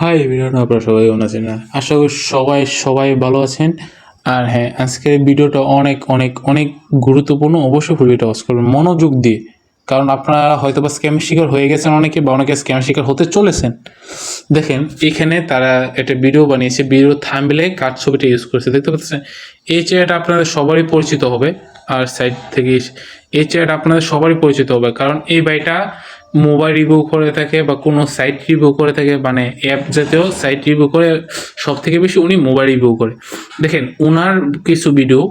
High ভিডিওটা আপনারা সবাই কেমন আছেন? আশা করি সবাই সবাই ভালো আছেন। আর হ্যাঁ আজকের ভিডিওটা অনেক অনেক অনেক গুরুত্বপূর্ণ। অবশ্যই ভিডিওটা ওয়াচ করবেন, মনোযোগ দিয়ে। কারণ আপনারা হয়তো বা স্ক্যাম শিকার হয়ে গেছেন অনেকে বা অনেকে স্ক্যাম শিকার হতে চলেছেন। দেখেন, এখানে তারা একটা ভিডিও বানিয়েছে ভিডিও থাম্বলে কার ছবিটা ইউজ করেছে, দেখতে পাচ্ছেন? এই চেয়ারটা আপনাদের সবারই পরিচিত হবে। আর সাইড থেকে এই চেয়ারটা আপনাদের সবারই পরিচিত হবে। কারণ এই বাইটা মোবাইল রিভিউ করে থাকে বা কোনো সাইট রিভিউ করে থাকে মানে অ্যাপ জাতীয় সাইট রিভিউ করে সব থেকে বেশি উনি মোবাইল রিভিউ করে। দেখেন ওনার কিছু ভিডিও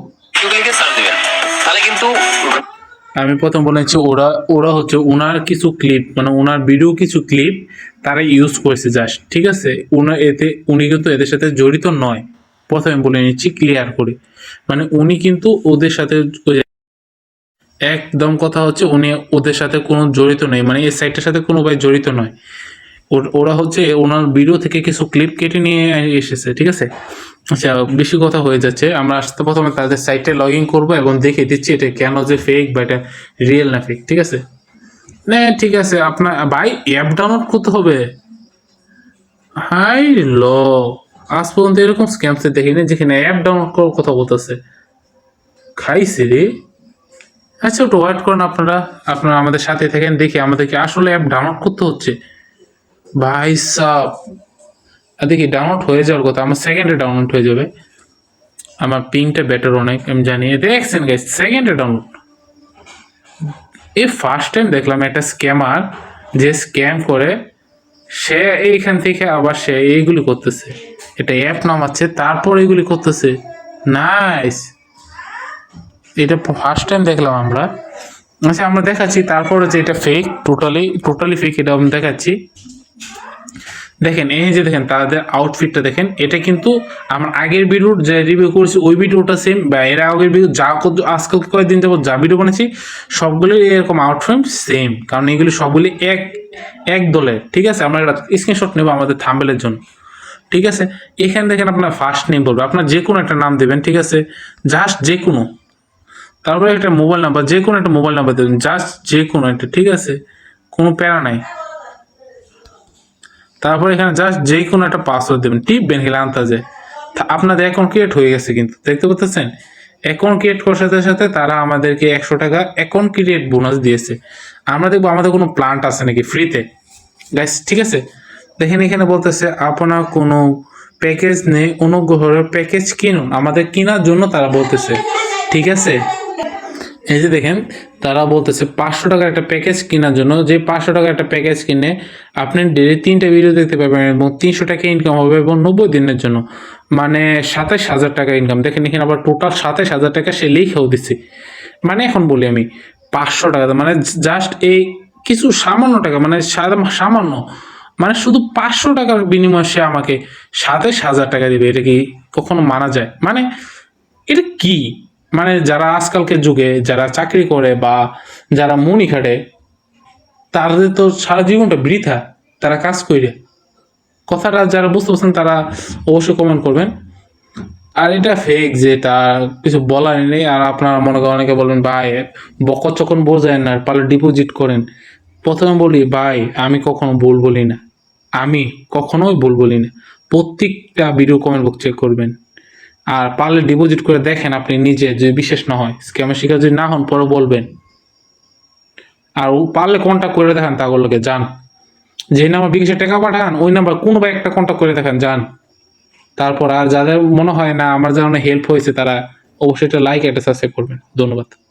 আমি প্রথম বলেছি ওরা ওরা হচ্ছে ওনার কিছু ক্লিপ মানে ওনার ভিডিও কিছু ক্লিপ তারা ইউজ করেছে জাস্ট ঠিক আছে? ওনার এতে উনি কিন্তু এদের সাথে জড়িত নয়। প্রথমে বলে নিচ্ছি ক্লিয়ার করে। মানে উনি কিন্তু ওদের সাথে একদম কথা হচ্ছে উনি ওদের সাথে কোনো জড়িত নেই মানে এই সাইটটার সাথে কোনো ভাই জড়িত নয়। ওরা হচ্ছে ওনার ভিডিও থেকে কিছু ক্লিপ কেটে নিয়ে এসেছে, ঠিক আছে? আচ্ছা বেশি কথা হয়ে যাচ্ছে। আমরা আসতে প্রথমে তাদের সাইটে লগ ইন করব এবং দেখে দিচ্ছি এটা কেন যে ফেক বা এটা রিয়েল না ফেক ঠিক আছে? না, ঠিক আছে, আপনার ভাই অ্যাপ ডাউনলোড করতে হবে। হাই ল, আজ পর্যন্ত এরকম স্ক্যামসে দেখিনি, যেখানে অ্যাপ ডাউনলোড করার কথা বলতেছে। খাইছে রে। আচ্ছা একটু ওয়েট করুন আপনারা। আপনারা আমাদের সাথে থাকেন, দেখি আমাদেরকে আসলে অ্যাপ ডাউনলোড করতে হচ্ছে। ভাই সাব। দেখি ডাউনলোড হয়ে যাওয়ার কথা, আমার সেকেন্ডে ডাউনলোড হয়ে যাবে। আমার পিংটা বেটার অনেক, আমি জানি। দেখছেন গাইস সেকেন্ডে ডাউনলোড এই ফার্স্ট টাইম দেখলাম একটা স্ক্যামার যে স্ক্যাম করে, সে এইখান থেকে আবার সে এইগুলি করতেছে। এটা অ্যাপ নামাচ্ছে, তারপর এইগুলি করতেছে। নাইস এটা ফার্স্ট টাইম দেখলাম আমরা। আচ্ছা আমরা দেখাচ্ছি, তারপরে যে এটা ফেক টোটালি টোটালি ফেক এটা আমি দেখাচ্ছি। দেখেন, এই যে দেখেন, তাদের আউটফিটটা দেখেন, এটা কিন্তু আমার আগের ভিডিওর যে রিভিউ করেছি, ওই ভিডিওটা সেম বা এর আগের ভিডিও যা আজকাল কয়েকদিন যাবত যা ভিডিও বানিয়েছি সবগুলো এরকম আউটফিট সেম কারণ এগুলি সবগুলি এক এক দলের, ঠিক আছে? আমরা একটা স্ক্রিনশট নেব আমাদের থাম্বেলের জন্য। ঠিক আছে? এখানে দেখেন আপনার ফার্স্ট নেম বলবে। আপনার যে কোনো একটা নাম দেবেন, ঠিক আছে? জাস্ট যে কোনো তারপরে একটা মোবাইল নাম্বার যে কোনো একটা মোবাইল নাম্বার দেবেন জাস্ট যে কোনো একটা, ঠিক আছে? কোনো প্যারা নাই। তারপর এখানে জাস্ট যে কোনো একটা পাসওয়ার্ড দেবেন, টিপবেন খেলে আন্তাজে তা আপনাদের অ্যাকাউন্ট ক্রিয়েট হয়ে গেছে কিন্তু, দেখতে পাচ্ছেন? অ্যাকাউন্ট ক্রিয়েট করার সাথে সাথে তারা আমাদেরকে একশো টাকা অ্যাকাউন্ট ক্রিয়েট বোনাস দিয়েছে। আমরা দেখব আমাদের কোনো প্লান্ট আছে নাকি ফ্রিতে গাইস ঠিক আছে? দেখেন এখানে বলতেছে, আপনার কোনো প্যাকেজ নেই, অনুগ্রহ প্যাকেজ কিনুন। আমাদের কেনার জন্য তারা বলতেছে, ঠিক আছে? এই যে দেখেন, তারা বলতেছে পাঁচশো টাকার একটা প্যাকেজ কেনার জন্য। যে পাঁচশো টাকার একটা প্যাকেজ কিনে আপনি ডেলি তিনটা ভিডিও দেখতে পাবেন এবং তিনশো টাকা ইনকাম হবে এবং নব্বই দিনের জন্য। মানে সাতাশ হাজার টাকা ইনকাম দেখেন এখানে আবার টোটাল সাতাশ হাজার টাকা সে লিখেও দিচ্ছে মানে এখন বলি আমি, পাঁচশো টাকা মানে জাস্ট এই কিছু সামান্য টাকা মানে সামান্য মানে শুধু পাঁচশো টাকার বিনিময়ে সে আমাকে সাতাশ হাজার টাকা দিবে। এটা কি কখনো মানা যায়? মানে এটা কি? মানে যারা আজকালকে যুগে যারা চাকরি করে বা যারা মনি খাটে, তাদের তো সারা জীবনটা বৃথা, তারা কাজ করে কথাটা যারা বুঝতে পারছেন তারা অবশ্যই কমেন্ট করবেন। আর এটা ফেক যে তার কিছু বলার নেই, আর আপনারা মনে করেন অনেকে বলবেন ভাই বকর চকন বোঝেন না পারলে ডিপোজিট করেন। প্রথমে বলি, ভাই, আমি কখনো ভুল বলি না। আমি কখনোই ভুল বলি না। প্রত্যেকটা ভিডিও কমেন্ট বক্স চেক করবেন। আর পারলে ডিপোজিট করে দেখেন আপনি নিজে, যদি বিশেষ না হয়। স্ক্যামের শিকার যদি না হন, পরে বলবেন। আর পারলে কন্ট্যাক্ট করে দেখান তাগুলোকে যান। যে নাম্বার বিকাশে টাকা পাঠান, ওই নাম্বার কোনো বা একটা কন্ট্যাক্ট করে দেখান, যান। তারপর আর যাদের মনে হয় না, আমার যেন হেল্প হয়েছে, তারা অবশ্যই একটা লাইক একটা সাবস্ক্রাইব করবেন। ধন্যবাদ।